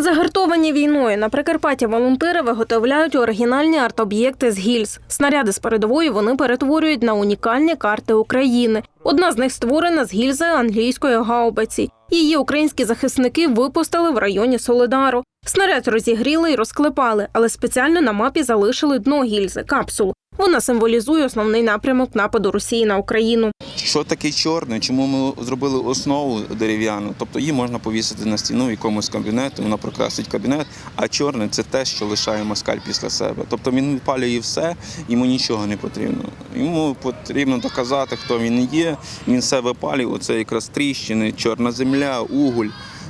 Загартовані війною на Прикарпатті волонтери виготовляють оригінальні арт-об'єкти з гільз. Снаряди з передової вони перетворюють на унікальні карти України. Одна з них створена з гільзи англійської гаубиці. Її українські захисники випустили в районі Солидару. Снаряд розігріли і розклепали, але спеціально на мапі залишили дно гільзи капсулу. Вона символізує основний напрямок нападу Росії на Україну. Що таке чорне? Чому ми зробили основу дерев'яну? Тобто її можна повісити на стіну якомусь кабінеті, вона прикрасить кабінет. А чорне це те, що лишає москаль після себе. Тобто він випалює все, йому нічого не потрібно. Йому потрібно доказати, хто він є. Він все випалює. Оце якраз тріщини, чорна земля, уголь.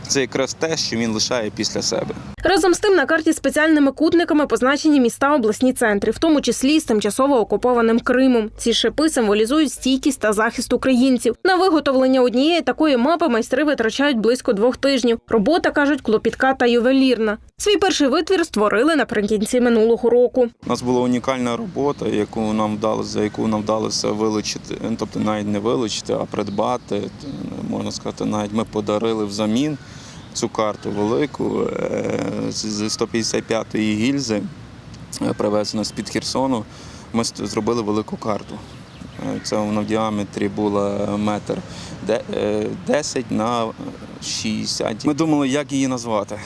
Це якраз те, що він лишає після себе. Разом з тим на карті спеціальними кутниками позначені міста обласні центри, в тому числі з тимчасово окупованим Кримом. Ці шипи символізують стійкість та захист українців. На виготовлення однієї такої мапи майстри витрачають близько двох тижнів. Робота кажуть клопітка та ювелірна. Свій перший витвір створили наприкінці минулого року. У нас була унікальна робота, яку нам вдалося, за яку нам вдалося вилучити, ну, тобто навіть не вилучити, а придбати. Можна сказати, навіть ми подарили взамін цю карту велику е, з 155-ї гільзи, е, привезена з-під Херсону. Ми зробили велику карту. Е, Це вона в діаметрі була метр де- е, 10 на 60. Ми думали, як її назвати.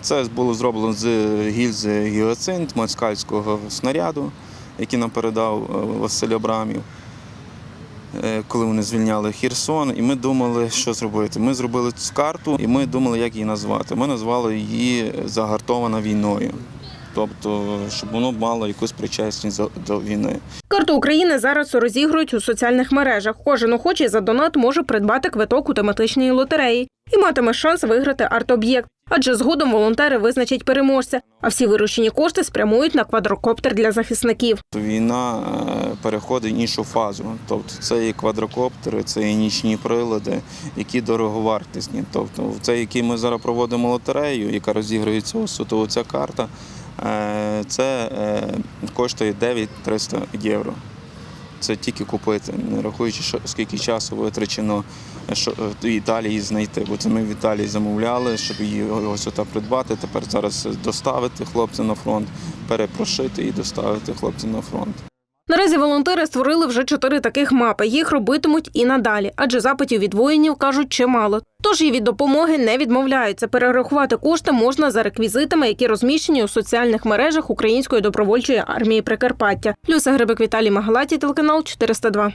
Це було зроблено з гільзи гіоцинт москальського снаряду, який нам передав Василь Абрамів, коли вони звільняли Херсон. І ми думали, що зробити. Ми зробили цю карту і ми думали, як її назвати. Ми назвали її Загартована війною. Тобто, щоб воно мало якусь причесність до війни. Карту України зараз розігрують у соціальних мережах. Кожен охочий за донат може придбати квиток у тематичній лотереї і матиме шанс виграти арт-об'єкт. Адже згодом волонтери визначать переможця, а всі виручені кошти спрямують на квадрокоптер для захисників. Війна е, переходить іншу фазу. Тобто це і квадрокоптери, це і нічні прилади, які дороговартісні. Тобто, це, який ми зараз проводимо лотерею, яка розігрується ось тут, оця карта, е, це е, коштує 9-300 євро. Це тільки купити, не рахуючи, що скільки часу витрачено що, в Італії знайти. Бо це ми в Італії замовляли, щоб її ось ота придбати. Тепер зараз доставити хлопця на фронт, перепрошити і доставити хлопця на фронт. Наразі волонтери створили вже чотири таких мапи. Їх робитимуть і надалі, адже запитів від воїнів кажуть чимало. Тож і від допомоги не відмовляються. Перерахувати кошти можна за реквізитами, які розміщені у соціальних мережах Української добровольчої армії Прикарпаття. Люся Грибик Віталій Магалаті, телеканал 402.